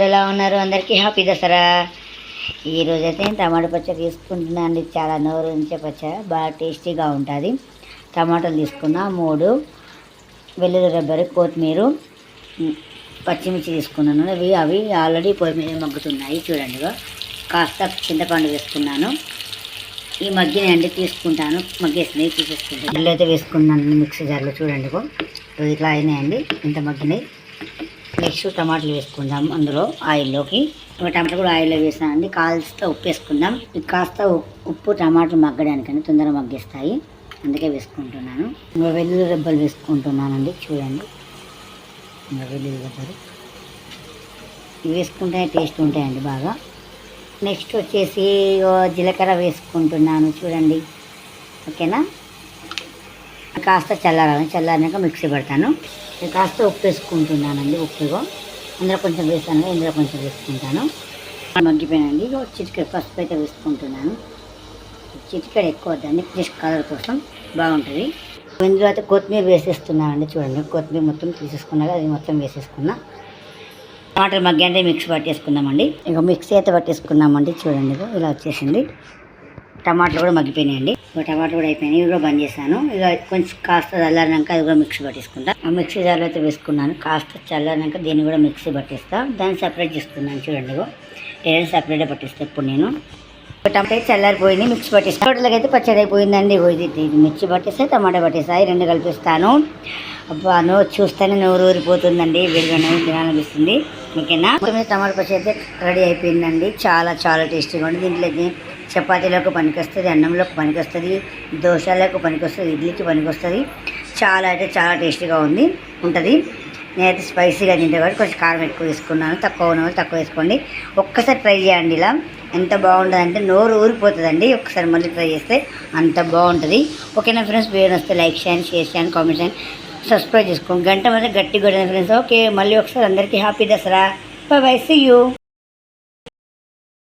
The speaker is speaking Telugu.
ఎలా ఉన్నారు? అందరికీ హ్యాపీ దసరా. ఈరోజు అయితే టమాటా పచ్చడి తీసుకుంటున్నా అండి చాలా నోరు ఉంచే పచ్చడి బాగా టేస్టీగా ఉంటుంది. టమాటాలు తీసుకున్నా మూడు వెల్లుల్లి రబ్బరు కొత్తిమీర పచ్చిమిర్చి తీసుకున్నాను. అవి అవి ఆల్రెడీ పొయ్యి మీద మగ్గుతున్నాయి. చూడండి కాస్త చింతపండు వేసుకున్నాను. ఈ మగ్గిని అండి తీసుకుంటాను. మగ్గేసినవి తీసేసుకుంటాను ఇల్లు అయితే వేసుకున్నాను మిక్సీ జార్లో. చూడండి ఇట్లా అయినాయండి. ఇంత మగ్గినాయి. నెక్స్ట్ టమాటాలు వేసుకుందాం అందులో ఆయిల్లోకి. టమాటా కూడా ఆయిల్లో వేసానండి. కాల్స్తే ఉప్పు వేసుకుందాం. ఇది కాస్త ఉప్పు టమాటాలు మగ్గడానికని తొందరగా మగ్గిస్తాయి. అందుకే వేసుకుంటున్నాను. ఇంకా వెల్లుల్లి రెబ్బలు వేసుకుంటున్నానండి. చూడండి. ఇంకా వెల్లుల్లి రెబ్బలు. ఇవి వేసుకుంటే టేస్ట్ ఉంటాయండి బాగా. నెక్స్ట్ వచ్చేసి జీలకర్ర వేసుకుంటున్నాను. చూడండి. ఓకేనా? కాస్త చల్లారాలి. చల్లారినాక మిక్సీ పెడతాను. కాస్త ఉప్పు వేసుకుంటున్నానండి ఉప్పుగా అందులో కొంచెం వేస్తాను ఇందులో కొంచెం వేసుకుంటాను. మగ్గిపోయానండి ఇగో చిటికెడు పసుపు అయితే వేసుకుంటున్నాను. చిటికెడు ఎక్కువ వద్దండి జస్ట్ కలర్ కోసం బాగుంటుంది. ఇందులో అయితే కొత్తిమీర వేసేస్తున్నానండి చూడండి. కొత్తిమీర మొత్తం తీసేసుకున్నాక అది మొత్తం వేసేసుకున్నా. టమాటాలు మగ్గి అంటే మిక్సీ పట్టేసుకుందామండి. ఇక మిక్సీ అయితే పట్టేసుకున్నామండి చూడండి. ఇలా వచ్చేసింది. టమాటాలు కూడా మగ్గిపోయినాయండి. టమాటా కూడా అయిపోయినాయి. ఇవి కూడా బంద్ చేశాను. ఇక కొంచెం కాస్త చల్లారినాక అది కూడా మిక్సీ పట్టేసుకుంటా. ఆ మిక్సీ జార్లో అయితే వేసుకున్నాను. కాస్త చల్లారినాక దీన్ని కూడా మిక్సీ పట్టిస్తా. దాన్ని సపరేట్ చేసుకున్నాను చూడండి ఇగో. ఏదైనా సపరేట్గా పట్టిస్తా ఇప్పుడు నేను. టమాటా అయితే చల్లారిపోయింది మిక్సీ పట్టిస్తాను టోటల్గా అయితే పచ్చడి అయిపోయిందండి. ఇది మిర్చి పట్టేస్తే టమాటా పట్టిస్తాయి రెండు కలిపిస్తాను. అబ్బా నోరు చూస్తేనే నోరు ఊరిపోతుందండి. వేడిగా తినాలనిపిస్తుంది. ఓకేనా? టమాటా పచ్చడి అయితే రెడీ అయిపోయిందండి. చాలా చాలా టేస్టీగా ఉంది. దీంట్లో అయితే చపాతీలకు పనికొస్తుంది అన్నంలోకి పనికొస్తుంది దోశలకు పనికొస్తుంది ఇడ్లీకి పనికొస్తుంది. చాలా అయితే చాలా టేస్టీగా ఉంది ఉంటుంది. నేనైతే స్పైసీగా తింటే కాబట్టి కొంచెం కారం ఎక్కువ వేసుకున్నాను తక్కువ ఉన్న వాళ్ళు తక్కువ వేసుకోండి. ఒక్కసారి ట్రై చేయండి ఇలా. ఎంత బాగుంటుందంటే నోరు ఊరిపోతుందండి. ఒకసారి మళ్ళీ ట్రై చేస్తే అంత బాగుంటుంది. ఓకేనా ఫ్రెండ్స్? వీడియో వస్తే లైక్ చేయండి షేర్ చేయండి కామెంట్ చేయండి. సబ్స్క్రైబ్ చేసుకోండి. గంట మీద గట్టి కొట్టిన ఫ్రెండ్స్. ఓకే మళ్ళీ ఒకసారి అందరికీ happy Dasara. Bye bye see you.